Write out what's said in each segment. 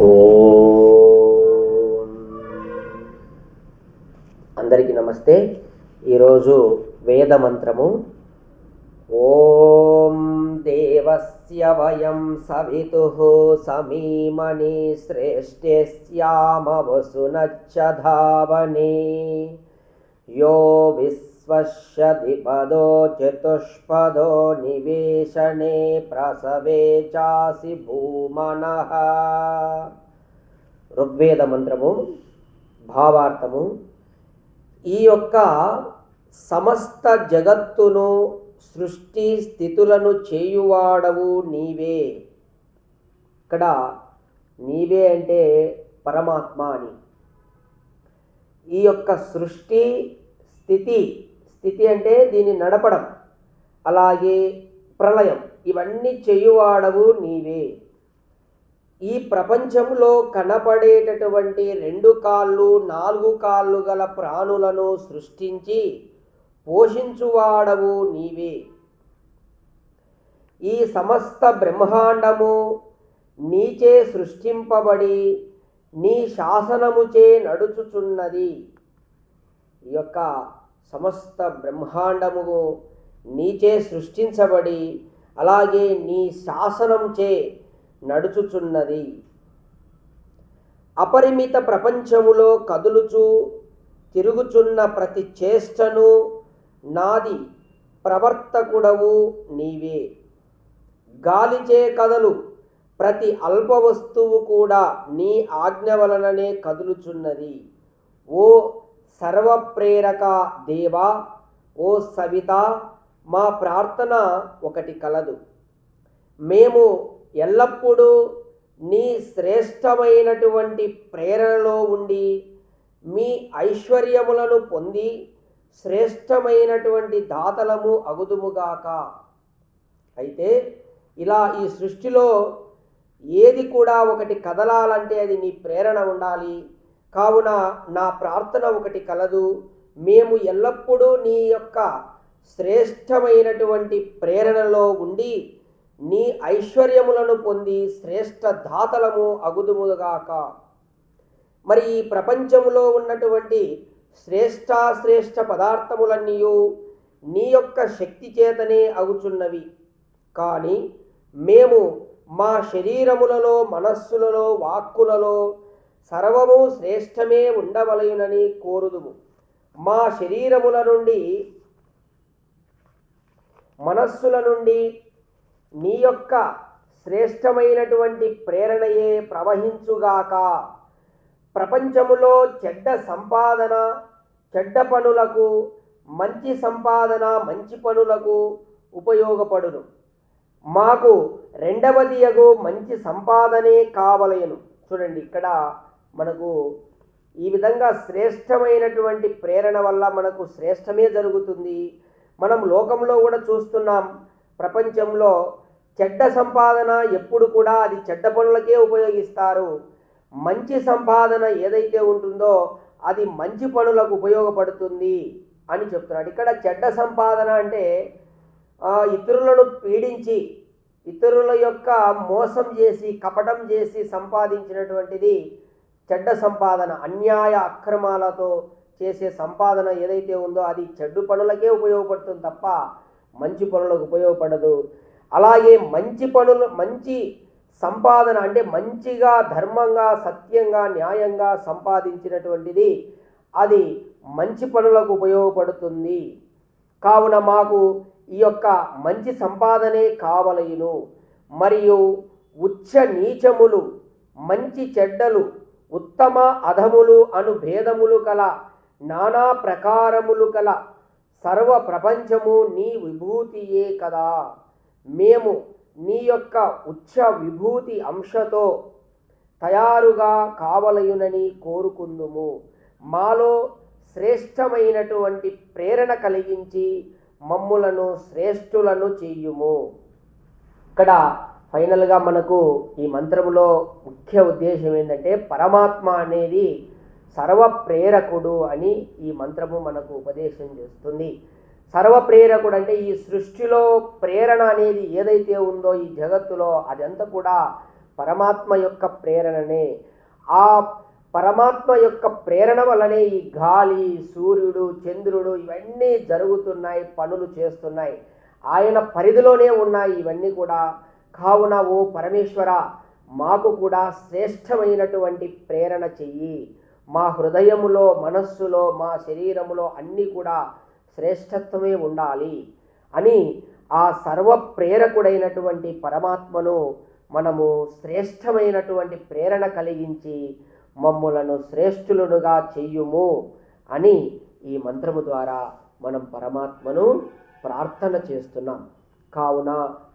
ఓం. అందరికీ నమస్తే. ఈరోజు వేద మంత్రము. ఓం దేవస్య వయం సవితు సమీమణి శ్రేష్ఠ్యామవసునచ్చధావనే యో విశ్వస్య ద్విపదో చతుష్పదో నివేశనే ప్రసవే చాసి భూమనః ఋగ్వేద మంత్రము భావార్థము ఈ యొక్క సమస్త జగత్తును సృష్టి స్థితులను చేయువాడవు నీవే. ఇక్కడ నీవే అంటే పరమాత్మ అని. ఈ యొక్క సృష్టి స్థితి స్థితి అంటే దీన్ని నడపడం. అలాగే ప్రళయం ఇవన్నీ చేయువాడవు నీవే. ఈ ప్రపంచంలో కనపడేటటువంటి రెండు కాళ్ళు నాలుగు కాళ్ళు గల ప్రాణులను సృష్టించి పోషించువాడవు నీవే. ఈ సమస్త బ్రహ్మాండము నీచే సృష్టింపబడి నీ శాసనముచే నడుచుచున్నది. ఈ యొక్క సమస్త బ్రహ్మాండము నీచే సృష్టించబడి అలాగే నీ శాసనంచే నడుచుచున్నది. అపరిమిత ప్రపంచములో కదులుచు తిరుగుచున్న ప్రతి చేష్టను నాది ప్రవర్తకుడవు నీవే. గాలిచే కదలు ప్రతి అల్ప వస్తువు కూడా నీ ఆజ్ఞ వలననే కదులుచున్నది. ఓ సర్వప్రేరక దేవా ఓ సవిత మా ప్రార్థన ఒకటి కలదు. మేము ఎల్లప్పుడూ నీ శ్రేష్టమైనటువంటి ప్రేరణలో ఉండి మీ ఐశ్వర్యములను పొంది శ్రేష్టమైనటువంటి దాతలము అగుదుముగాక అయితే ఇలా ఈ సృష్టిలో ఏది కూడా ఒకటి కదలాలంటే అది నీ ప్రేరణ ఉండాలి. కావున నా ప్రార్థన ఒకటి కలదు. మేము ఎల్లప్పుడూ నీ యొక్క శ్రేష్టమైనటువంటి ప్రేరణలో ఉండి నీ ఐశ్వర్యములను పొంది శ్రేష్ఠ దాతలము అగుదుముగాక. మరి ఈ ప్రపంచములో ఉన్నటువంటి శ్రేష్టాశ్రేష్ఠ పదార్థములన్నీ నీ యొక్క శక్తి చేతనే అగుచున్నవి. కానీ మేము మా శరీరములలో మనస్సులలో వాక్కులలో సర్వము శ్రేష్టమే ఉండవలయునని కోరుదుము. మా శరీరముల నుండి మనస్సుల నుండి నీ యొక్క శ్రేష్టమైనటువంటి ప్రేరణయే ప్రవహించుగాక. ప్రపంచములో చెడ్డ సంపాదన చెడ్డ పనులకు మంచి సంపాదన మంచి పనులకు ఉపయోగపడును. మాకు రెండవది అగు మంచి సంపాదనే కావలయను చూడండి ఇక్కడ మనకు ఈ విధంగా శ్రేష్టమైనటువంటి ప్రేరణ వల్ల మనకు శ్రేష్టమే జరుగుతుంది. మనం లోకంలో కూడా చూస్తున్నాం ప్రపంచంలో చెడ్డ సంపాదన ఎప్పుడు కూడా అది చెడ్డ పనులకే ఉపయోగిస్తారు. మంచి సంపాదన ఏదైతే ఉంటుందో అది మంచి పనులకు ఉపయోగపడుతుంది అని చెప్తున్నాడు. ఇక్కడ చెడ్డ సంపాదన అంటే ఇతరులను పీడించి ఇతరుల యొక్క మోసం చేసి కపటం చేసి సంపాదించినటువంటిది చెడ్డ సంపాదన అన్యాయ అక్రమాలతో చేసే సంపాదన ఏదైతే ఉందో అది చెడ్డు పనులకే ఉపయోగపడుతుంది తప్ప మంచి పనులకు ఉపయోగపడదు. అలాగే మంచి పనులు మంచి సంపాదన అంటే మంచిగా ధర్మంగా సత్యంగా న్యాయంగా సంపాదించినటువంటిది అది మంచి పనులకు ఉపయోగపడుతుంది. కావున మాకు ఈ యొక్క మంచి సంపాదనే కావలయును మరియు ఉచ్చ నీచములు మంచి చెడ్డలు ఉత్తమ అధములు అను భేదములు కల నానా ప్రకారములు కల సర్వ ప్రపంచము నీ విభూతియే కదా. మేము నీ యొక్క ఉచ్చ విభూతి అంశతో తయారుగా కావలయునని కోరుకుందుము. మాలో శ్రేష్టమైనటువంటి ప్రేరణ కలిగించి మమ్ములను శ్రేష్ఠులను చెయ్యుము ఇక్కడ ఫైనల్గా మనకు ఈ మంత్రములో ముఖ్య ఉద్దేశం ఏంటంటే పరమాత్మ అనేది సర్వప్రేరకుడు అని ఈ మంత్రము మనకు ఉపదేశం చేస్తుంది. సర్వప్రేరకుడు అంటే ఈ సృష్టిలో ప్రేరణ అనేది ఏదైతే ఉందో ఈ జగత్తులో అదంతా కూడా పరమాత్మ యొక్క ప్రేరణనే. ఆ పరమాత్మ యొక్క ప్రేరణ వల్లనే ఈ గాలి సూర్యుడు చంద్రుడు ఇవన్నీ జరుగుతున్నాయి పనులు చేస్తున్నాయి. ఆయన పరిధిలోనే ఉన్నాయి ఇవన్నీ కూడా కావున ఓ పరమేశ్వర మాకు కూడా శ్రేష్టమైనటువంటి ప్రేరణ చెయ్యి. మా హృదయములో మనస్సులో మా శరీరములో అన్నీ కూడా శ్రేష్టత్వమే ఉండాలి అని ఆ సర్వ ప్రేరకుడైనటువంటి పరమాత్మను మనము శ్రేష్టమైనటువంటి ప్రేరణ కలిగించి మమ్ములను శ్రేష్ఠులనుగా చెయ్యుము అని ఈ మంత్రము ద్వారా మనం పరమాత్మను ప్రార్థన చేస్తున్నాం. కావున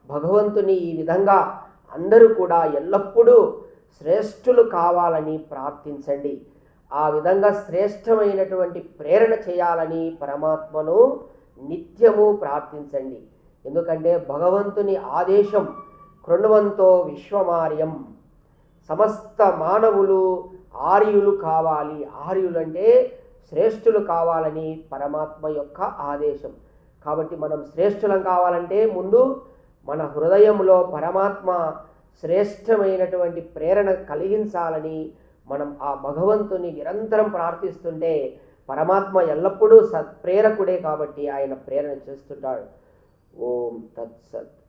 భగవంతుని ఈ విధంగా అందరూ కూడా ఎల్లప్పుడూ శ్రేష్ఠులు కావాలని ప్రార్థించండి. ఆ విధంగా శ్రేష్టమైనటువంటి ప్రేరణ చేయాలని పరమాత్మను నిత్యము ప్రార్థించండి. ఎందుకంటే భగవంతుని ఆదేశం కృణవంతో విశ్వమార్యం. సమస్త మానవులు ఆర్యులు కావాలి. ఆర్యులు అంటే శ్రేష్ఠులు కావాలని పరమాత్మ యొక్క ఆదేశం. కాబట్టి మనం శ్రేష్ఠులం కావాలంటే ముందు మన హృదయంలో పరమాత్మ శ్రేష్టమైనటువంటి ప్రేరణ కలిగించాలని మనం ఆ భగవంతుని నిరంతరం ప్రార్థిస్తుంటే పరమాత్మ ఎల్లప్పుడూ సత్ప్రేరకుడే కాబట్టి ఆయన ప్రేరణ చేస్తుంటాడు. ఓం తత్సత్.